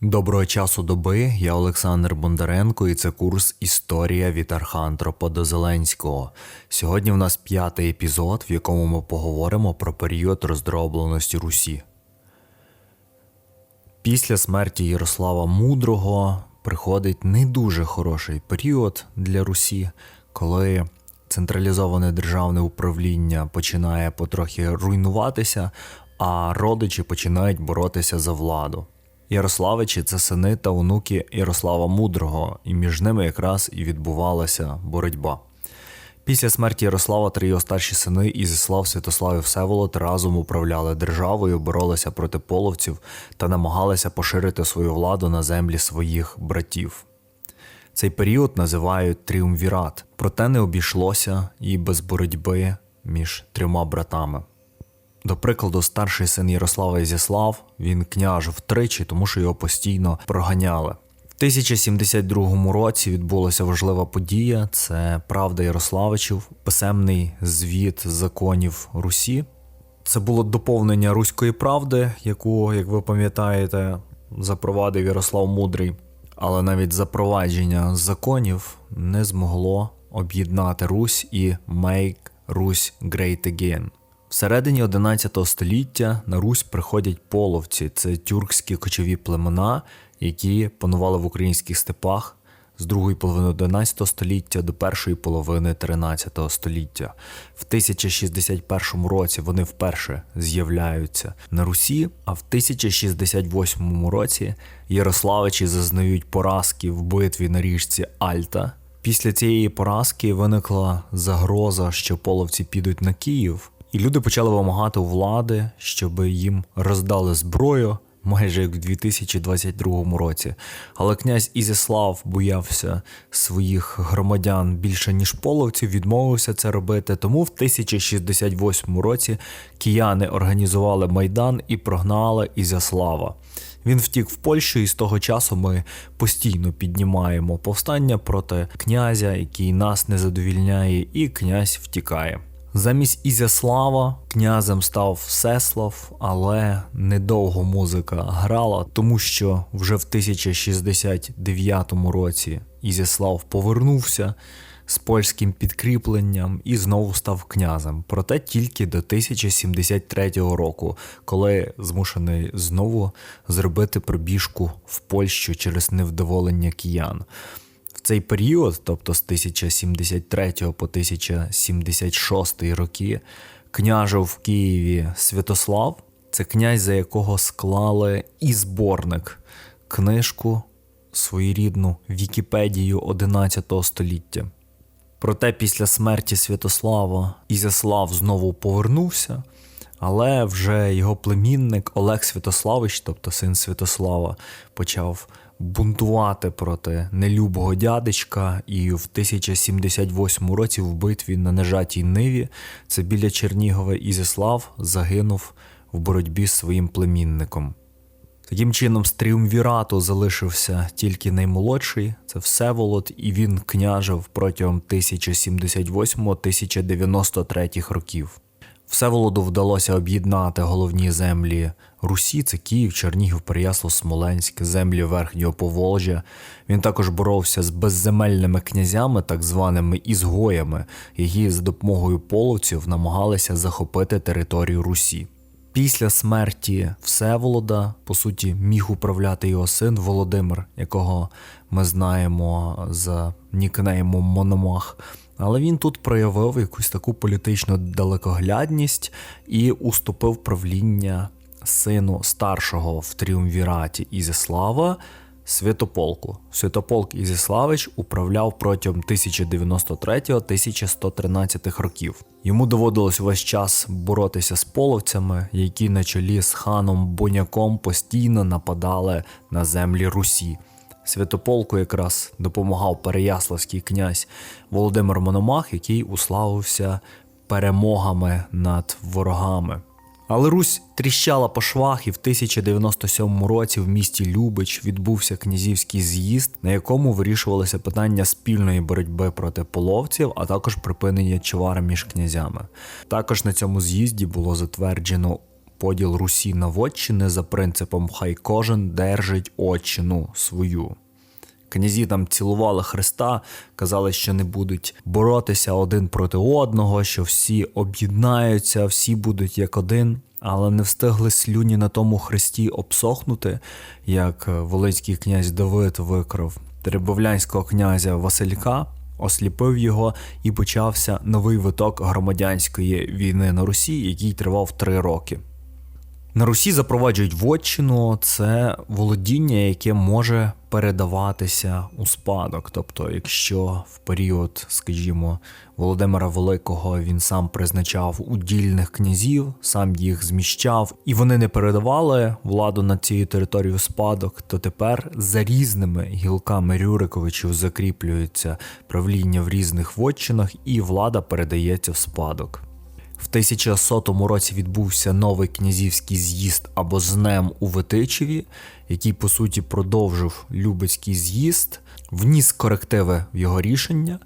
Доброго часу доби, я Олександр Бондаренко і це курс Історія від Архантропа до Зеленського. Сьогодні в нас п'ятий епізод, в якому ми поговоримо про період роздробленості Русі. Після смерті Ярослава Мудрого приходить не дуже хороший період для Русі, коли централізоване державне управління починає потрохи руйнуватися, а родичі починають боротися за владу. Ярославичі це сини та онуки Ярослава Мудрого, і між ними якраз і відбувалася боротьба. Після смерті Ярослава три його старші сини Ізяслав, Святослав і Всеволод разом управляли державою, боролися проти половців та намагалися поширити свою владу на землі своїх братів. Цей період називають тріумвірат, проте не обійшлося і без боротьби між трьома братами. До прикладу, старший син Ярослава Ізяслав, він княж втричі, тому що його постійно проганяли. В 1072 році відбулася важлива подія: це правда Ярославичів, писемний звіт законів Русі. Це було доповнення руської правди, яку, як ви пам'ятаєте, запровадив Ярослав Мудрий. Але навіть запровадження законів не змогло об'єднати Русь і «Make Русь Great Again». Всередині 11 століття на Русь приходять половці, це тюркські кочові племена, які панували в українських степах з другої половини 11 століття до першої половини 13 століття. В 1061 році вони вперше з'являються на Русі, а в 1068 році Ярославичі зазнають поразки в битві на річці Альта. Після цієї поразки виникла загроза, що половці підуть на Київ. І люди почали вимагати у влади, щоб їм роздали зброю, майже як в 2022 році. Але князь Ізяслав боявся своїх громадян більше ніж половців, відмовився це робити. Тому в 1068 році кияни організували майдан і прогнали Ізяслава. Він втік в Польщу, і з того часу ми постійно піднімаємо повстання проти князя, який нас не задовільняє, і князь втікає. Замість Ізяслава князем став Всеслав, але недовго музика грала, тому що вже в 1069 році Ізяслав повернувся з польським підкріпленням і знову став князем. Проте тільки до 1073 року, коли змушений знову зробити пробіжку в Польщу через невдоволення киян цей період, тобто з 1073 по 1076 роки, княжив в Києві Святослав, це князь, за якого склали і зборник, книжку своєрідну Вікіпедію 11 століття. Проте після смерті Святослава Ізяслав знову повернувся, але вже його племінник Олег Святославич, тобто син Святослава, почав бунтувати проти нелюбого дядечка, і в 1078 році в битві на нежатій Ниві, це біля Чернігова, Ізяслав загинув в боротьбі з своїм племінником. Таким чином, з тріумвірату залишився тільки наймолодший, це Всеволод, і він княжив протягом 1078-1093 років. Всеволоду вдалося об'єднати головні землі Русі, це Київ, Чернігів, Переяслав, Смоленськ, землі Верхнього Поволжя. Він також боровся з безземельними князями, так званими ізгоями, які за допомогою половців намагалися захопити територію Русі. Після смерті Всеволода, по суті, міг управляти його син Володимир, якого ми знаємо за нікнеймом Мономах. Але він тут проявив якусь таку політичну далекоглядність і уступив правління сину старшого в тріумвіраті Ізяслава Святополку. Святополк Ізяславич управляв протягом 1093-1113 років. Йому доводилось весь час боротися з половцями, які на чолі з ханом Боняком постійно нападали на землі Русі. Святополку якраз допомагав переяславський князь Володимир Мономах, який уславився перемогами над ворогами. Але Русь тріщала по швах, і в 1097 році в місті Любич відбувся князівський з'їзд, на якому вирішувалося питання спільної боротьби проти половців, а також припинення чвари між князями. Також на цьому з'їзді було затверджено поділ Русі на вотчини за принципом хай кожен держить отчину свою. Князі там цілували Христа, казали, що не будуть боротися один проти одного, що всі об'єднаються, всі будуть як один, але не встигли слюні на тому хресті обсохнути, як волинський князь Давид викрав теребовлянського князя Василька, осліпив його і почався новий виток громадянської війни на Русі, який тривав три роки. На Русі запроваджують вотчину, це володіння, яке може передаватися у спадок. Тобто, якщо в період, скажімо, Володимира Великого він сам призначав удільних князів, сам їх зміщав, і вони не передавали владу над цією територією спадок, то тепер за різними гілками Рюриковичів закріплюється правління в різних вотчинах, і влада передається в спадок. В 1100 році відбувся новий князівський з'їзд або знем у Витичеві, який по суті продовжив Любецький з'їзд, вніс корективи в його рішення.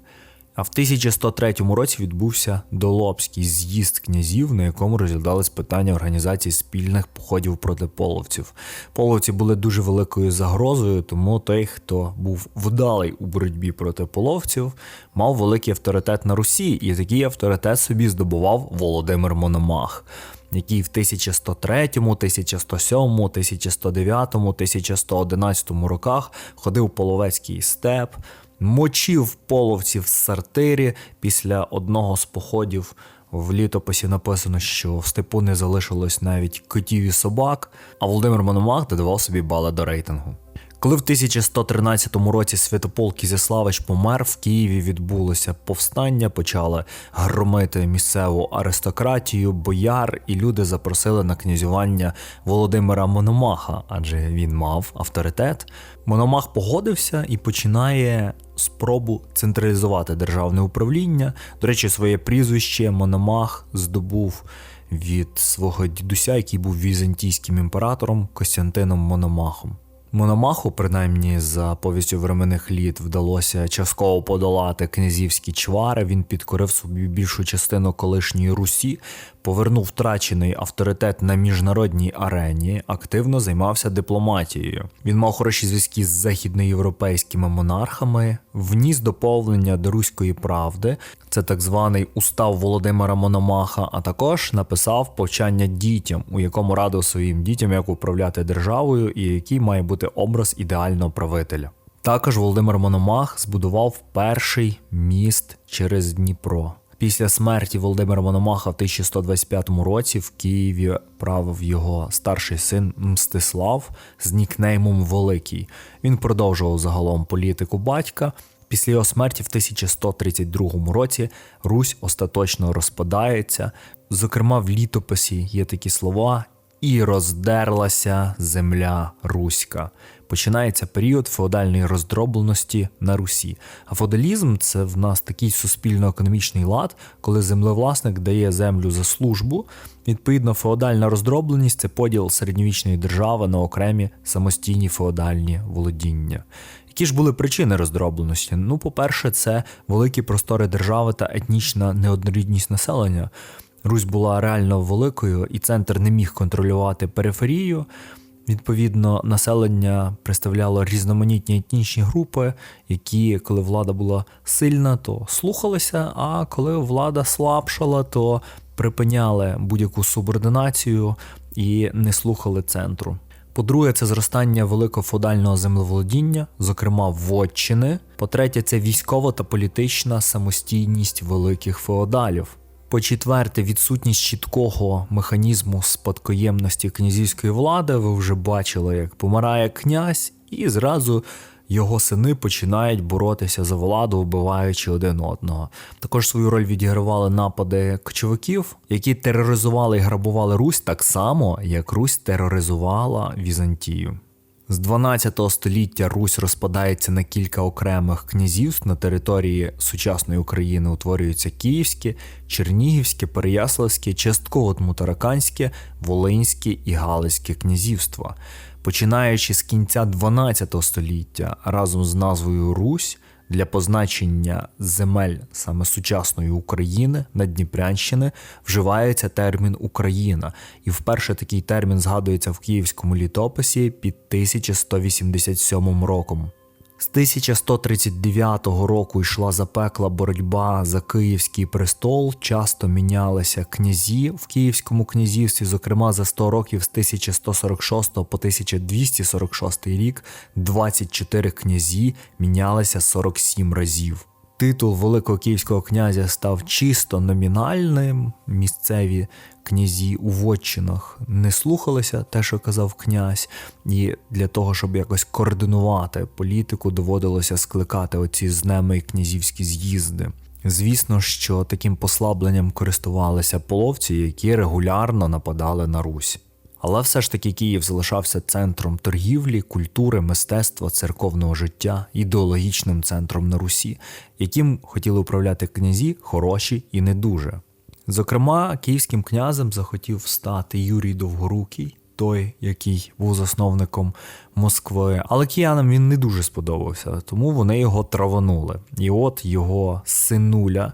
А в 1103 році відбувся Долобський з'їзд князів, на якому розглядались питання організації спільних походів проти половців. Половці були дуже великою загрозою, тому той, хто був вдалий у боротьбі проти половців, мав великий авторитет на Русі, і такий авторитет собі здобував Володимир Мономах. Який в 1103, 1107, 1109, 1111 роках ходив половецький степ, мочив половців в сартирі після одного з походів. В літописі написано, що в степу не залишилось навіть котів і собак, а Володимир Мономах додавав собі бали до рейтингу. Коли в 1113 році Святополк Кізяславич помер, в Києві відбулося повстання, почали громити місцеву аристократію, бояр, і люди запросили на князювання Володимира Мономаха, адже він мав авторитет. Мономах погодився і починає спробу централізувати державне управління. До речі, своє прізвище Мономах здобув від свого дідуся, який був візантійським імператором Костянтином Мономахом. Мономаху, принаймні за повістю временних літ, вдалося частково подолати князівські чвари. Він підкорив собі більшу частину колишньої Русі, повернув втрачений авторитет на міжнародній арені, активно займався дипломатією. Він мав хороші зв'язки з західноєвропейськими монархами, вніс доповнення до руської правди. Це так званий устав Володимира Мономаха, а також написав повчання дітям, у якому радив своїм дітям, як управляти державою і який має бути образ ідеального правителя. Також Володимир Мономах збудував перший міст через Дніпро. Після смерті Володимира Мономаха в 1125 році в Києві правив його старший син Мстислав з нікнеймом Великий. Він продовжував загалом політику батька. Після його смерті в 1132 році Русь остаточно розпадається. Зокрема, в літописі є такі слова. І роздерлася земля Руська. Починається період феодальної роздробленості на Русі. А феодалізм це в нас такий суспільно-економічний лад, коли землевласник дає землю за службу. Відповідно, феодальна роздробленість це поділ середньовічної держави на окремі самостійні феодальні володіння. Які ж були причини роздробленості? Ну, по-перше, це великі простори держави та етнічна неоднорідність населення. Русь була реально великою, і центр не міг контролювати периферію. Відповідно, населення представляло різноманітні етнічні групи, які, коли влада була сильна, то слухалися, а коли влада слабшала, то припиняли будь-яку субординацію і не слухали центру. По-друге, це зростання великого феодального землеволодіння, зокрема вотчини. По-третє, це військова та політична самостійність великих феодалів. По-четверте, відсутність чіткого механізму спадкоємності князівської влади. Ви вже бачили, як помирає князь, і зразу його сини починають боротися за владу, вбиваючи один одного. Також свою роль відігравали напади кочовиків, які тероризували і грабували Русь так само, як Русь тероризувала Візантію. З 12 століття Русь розпадається на кілька окремих князівств на території сучасної України утворюються Київське, Чернігівське, Переяславське, частково Тмутараканське, Волинське і Галицьке князівства. Починаючи з кінця 12 століття разом з назвою Русь Для позначення земель саме сучасної України на Дніпрянщини вживається термін Україна, і вперше такий термін згадується в київському літописі під 1187 роком. З 1139 року йшла запекла боротьба за київський престол. Часто мінялися князі в Київському князівстві. Зокрема, за 100 років з 1146 по 1246 рік 24 князі мінялися 47 разів. Титул Великого Київського князя став чисто номінальним. Місцеві князі у вотчинах не слухалися те, що казав князь, і для того, щоб якось координувати політику, доводилося скликати оці знеми і князівські з'їзди. Звісно, що таким послабленням користувалися половці, які регулярно нападали на Русь. Але все ж таки Київ залишався центром торгівлі, культури, мистецтва, церковного життя, ідеологічним центром на Русі, яким хотіли управляти князі хороші і не дуже. Зокрема, київським князем захотів стати Юрій Довгорукий, той, який був засновником Москви. Але киянам він не дуже сподобався, тому вони його траванули. І от його синуля.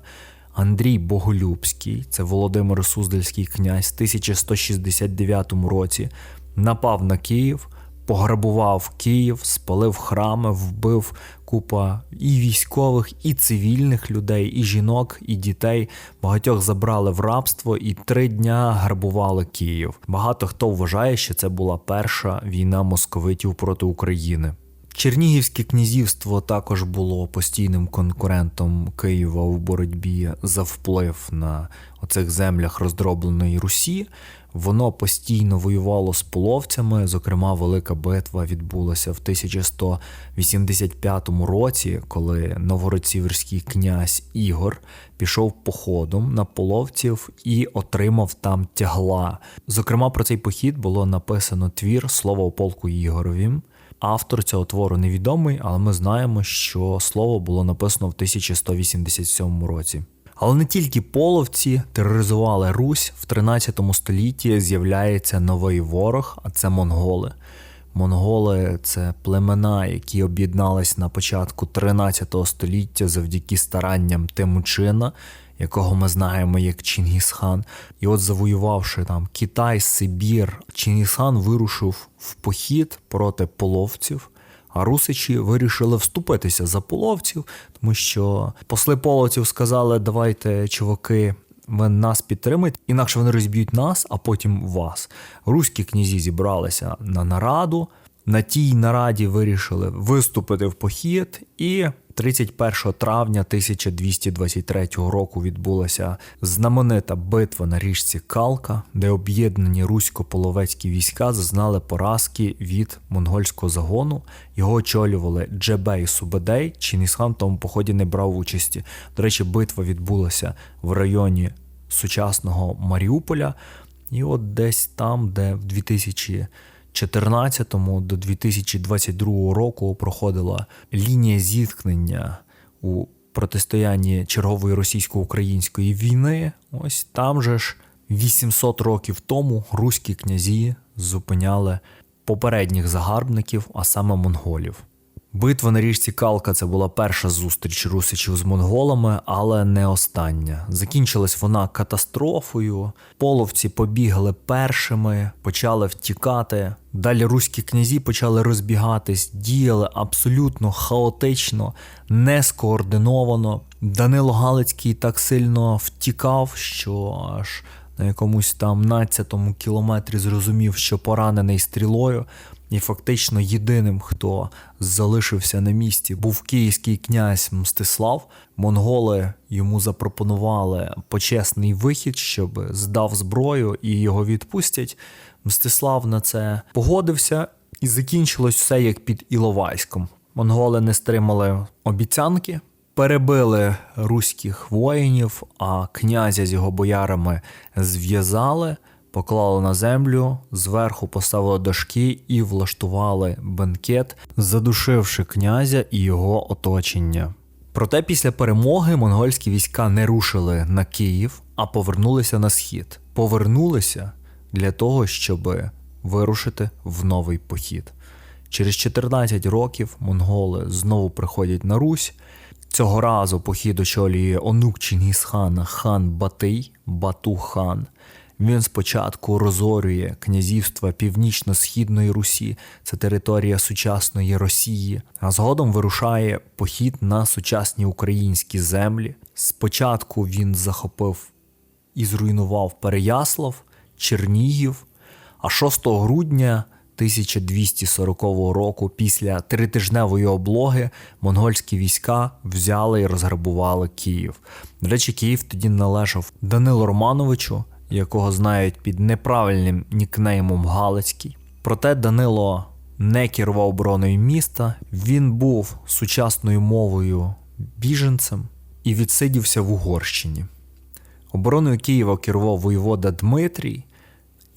Андрій Боголюбський, це Володимир Суздальський князь, в 1169 році напав на Київ, пограбував Київ, спалив храми, вбив купа і військових, і цивільних людей, і жінок, і дітей. Багатьох забрали в рабство і три дня грабували Київ. Багато хто вважає, що це була перша війна московитів проти України. Чернігівське князівство також було постійним конкурентом Києва у боротьбі за вплив на оцих землях роздробленої Русі. Воно постійно воювало з половцями. Зокрема, велика битва відбулася в 1185 році, коли новгород-сіверський князь Ігор пішов походом на половців і отримав там тягла. Зокрема, про цей похід було написано твір Слово полку Ігоровім. Автор цього твору невідомий, але ми знаємо, що слово було написано в 1187 році. Але не тільки половці тероризували Русь в 13 столітті. З'являється новий ворог, а це монголи. Монголи це племена, які об'єднались на початку 13 століття завдяки старанням Темучина, якого ми знаємо як Чингісхан. І от завоювавши там Китай, Сибір, Чингісхан вирушив в похід проти половців. А русичі вирішили вступитися за половців, тому що посли половців сказали: давайте, чуваки, ви нас підтримайте, інакше вони розб'ють нас, а потім вас. Руські князі зібралися на нараду. На тій нараді вирішили виступити в похід, і 31 травня 1223 року відбулася знаменита битва на річці Калка, де об'єднані русько-половецькі війська зазнали поразки від монгольського загону. Його очолювали Джебей Субедей. Чингісхан в тому поході не брав участі. До речі, битва відбулася в районі сучасного Маріуполя, і от десь там, де в 2000 2014 до 2022 року проходила лінія зіткнення у протистоянні чергової російсько-української війни. Ось там же ж 800 років тому руські князі зупиняли попередніх загарбників, а саме монголів. Битва на річці Калка це була перша зустріч русичів з монголами, але не остання. Закінчилась вона катастрофою. Половці побігли першими, почали втікати. Далі руські князі почали розбігатись, діяли абсолютно хаотично, не скоординовано. Данило Галицький так сильно втікав, що аж на якомусь там надцятому кілометрі зрозумів, що поранений стрілою. І фактично єдиним, хто залишився на місці, був київський князь Мстислав. Монголи йому запропонували почесний вихід, щоб здав зброю і його відпустять. Мстислав на це погодився, і закінчилось все як під Іловайськом. Монголи не стримали обіцянки, перебили руських воїнів, а князя з його боярами зв'язали поклали на землю, зверху поставили дошки і влаштували бенкет, задушивши князя і його оточення. Проте після перемоги монгольські війська не рушили на Київ, а повернулися на схід. Повернулися для того, щоб вирушити в новий похід. Через 14 років монголи знову приходять на Русь Цього разу похід очолює онук Чингісхана хан Батий Бату-хан. Він спочатку розорює князівства Північно-Східної Русі, це територія сучасної Росії, а згодом вирушає похід на сучасні українські землі. Спочатку він захопив і зруйнував Переяслав, Чернігів, а 6 грудня 1240 року, після тритижневої облоги, монгольські війська взяли і розграбували Київ. До речі, Київ тоді належав Данилу Романовичу, якого знають під неправильним нікнеймом Галицький. Проте Данило не керував обороною міста, він був сучасною мовою біженцем і відсидівся в Угорщині. Обороною Києва керував воєвода Дмитрій,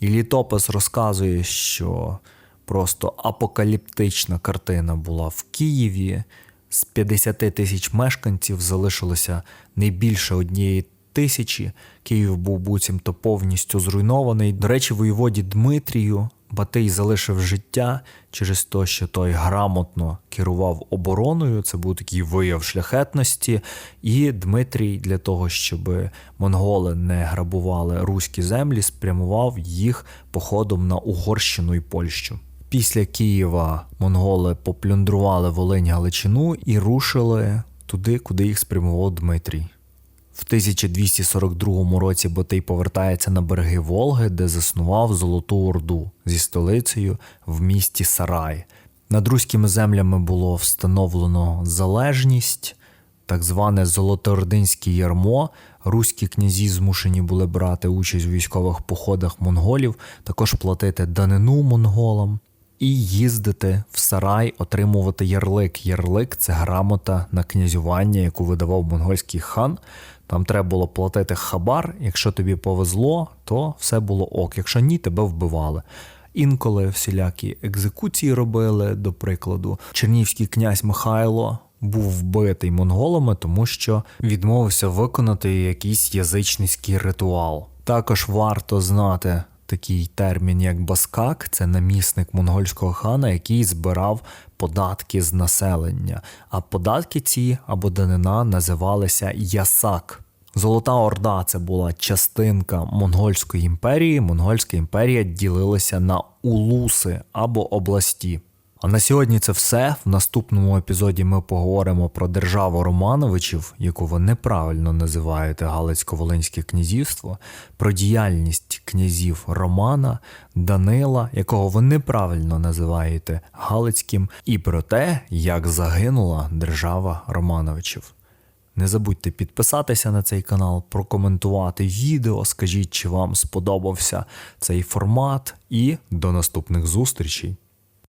і літопис розказує, що просто апокаліптична картина була в Києві. З 50 тисяч мешканців залишилося не більше однієї тисячі. Київ був буцімто повністю зруйнований. До речі, воєводі Дмитрію Батий залишив життя через те, що той грамотно керував обороною. Це був такий вияв шляхетності. І Дмитрій для того, щоб монголи не грабували руські землі, спрямував їх походом на Угорщину і Польщу. Після Києва монголи поплюндрували Волинь Галичину і рушили туди, куди їх спрямував Дмитрій. В 1242 році Батий повертається на береги Волги, де заснував Золоту Орду зі столицею в місті Сарай. Над руськими землями було встановлено залежність, так зване Золотоординське ярмо. Руські князі змушені були брати участь у військових походах монголів, також платити данину монголам і їздити в сарай, отримувати ярлик. Ярлик це грамота на князювання, яку видавав монгольський хан. Там треба було платити хабар. Якщо тобі повезло, то все було ок. Якщо ні, тебе вбивали. Інколи всілякі екзекуції робили, до прикладу, чернівський князь Михайло був вбитий монголами, тому що відмовився виконати якийсь язичницький ритуал. Також варто знати такий термін, як баскак, це намісник монгольського хана, який збирав податки з населення. А податки ці або данина називалися ясак. Золота Орда це була частинка Монгольської імперії. Монгольська імперія ділилася на улуси або області. А на сьогодні це все. В наступному епізоді ми поговоримо про державу Романовичів, яку ви неправильно називаєте Галицько-Волинське князівство, про діяльність князів Романа, Данила, якого ви неправильно називаєте Галицьким, і про те, як загинула держава Романовичів. Не забудьте підписатися на цей канал, прокоментувати відео, скажіть, чи вам сподобався цей формат, і до наступних зустрічей.